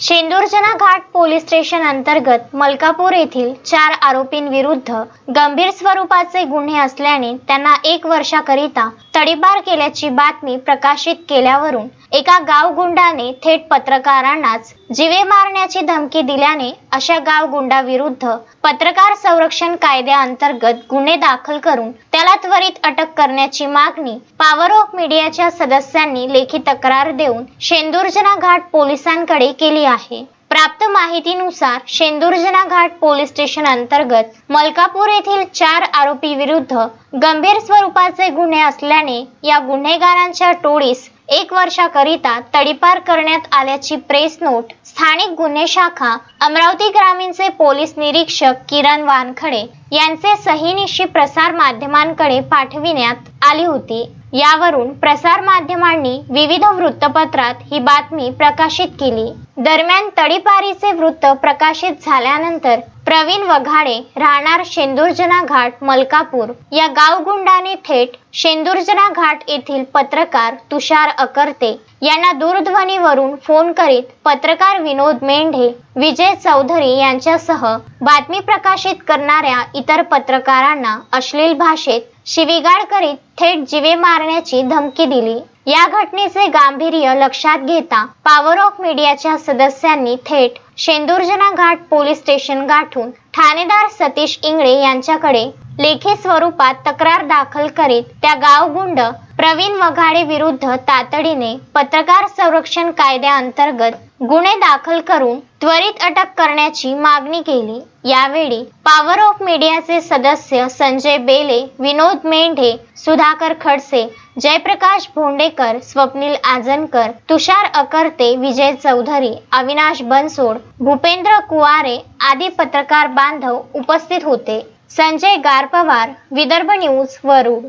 शेंदूरजना घाट police station अंतर्गत मलकापूर येथील चार आरोपींविरुद्ध गंभीर स्वरूपाचे गुन्हे असल्याने त्यांना एक वर्षाकरिता तडीपार केल्याची बातमी प्रकाशित केल्यावरून एका गावगुंडाने थेट पत्रकारांनाच जीवे मारण्याची धमकी दिल्याने अशा गावगुंडाविरुद्ध पत्रकार संरक्षण कायद्याअंतर्गत गुन्हे दाखल करून त्याला त्वरित अटक करण्याची मागणी पॉवर ऑफ मीडियाच्या सदस्यांनी लेखी तक्रार देऊन शेंदुर्जना घाट पोलिसांकडे केली आहे. प्राप्त माहितीनुसार शेंदुर्जना घाट पोलीस स्टेशन अंतर्गत मलकापूर येथील चार आरोपी विरुद्ध गंभीर स्वरूपाचे गुन्हे असल्याने या गुन्हेगारांच्या टोळीस एक वर्षाकरिता तडीपार करण्यात आल्याची प्रेस नोट स्थानिक गुन्हे शाखा अमरावती ग्रामीणचे पोलीस निरीक्षक किरण वानखडे यांचे सहीनिशी प्रसार माध्यमांकडे पाठविण्यात आली होती. यावरून प्रसार माध्यमांनी विविध वृत्तपत्रात ही बातमी प्रकाशित केली. दरम्यान तडीपारीचे वृत्त प्रकाशित झाल्यानंतर प्रवीण वघाडे राहणार शेंदुर्जना घाट मलकापूर. या गावगुंडाने थेट शेंदुर्जना घाट येथील पत्रकार तुषार अकर्ते यांना दूरध्वनीवरून फोन करीत पत्रकार विनोद मेंढे विजय चौधरी यांच्यासह बातमी प्रकाशित करणाऱ्या इतर पत्रकारांना अश्लील भाषेत शिवीगाळ करीत थेट जीवे मारण्याची धमकी दिली. या घटनेचे गांभीर्य लक्षात घेता पॉवर ऑफ मीडियाच्या सदस्यांनी थेट शेंदूरजना घाट पोलीस स्टेशन गाठून ठाणेदार सतीश इंगळे यांच्याकडे लेखी स्वरूपात तक्रार दाखल करीत त्या गावगुंड प्रवीण वघाडे विरुद्ध तातडीने पत्रकार संरक्षण कायद्याअंतर्गत गुन्हे दाखल करून त्वरित अटक करण्याची मागणी केली. यावेळी पॉवर ऑफ मीडियाचे सदस्य संजय बेले विनोद मेंढे सुधाकर खडसे जयप्रकाश भोंडेकर स्वप्नील आजनकर तुषार अकर्ते विजय चौधरी अविनाश बनसोड भूपेंद्र कुवारे आदी पत्रकार बांधव उपस्थित होते. संजय गारपवार विदर्भ न्यूज वरुड.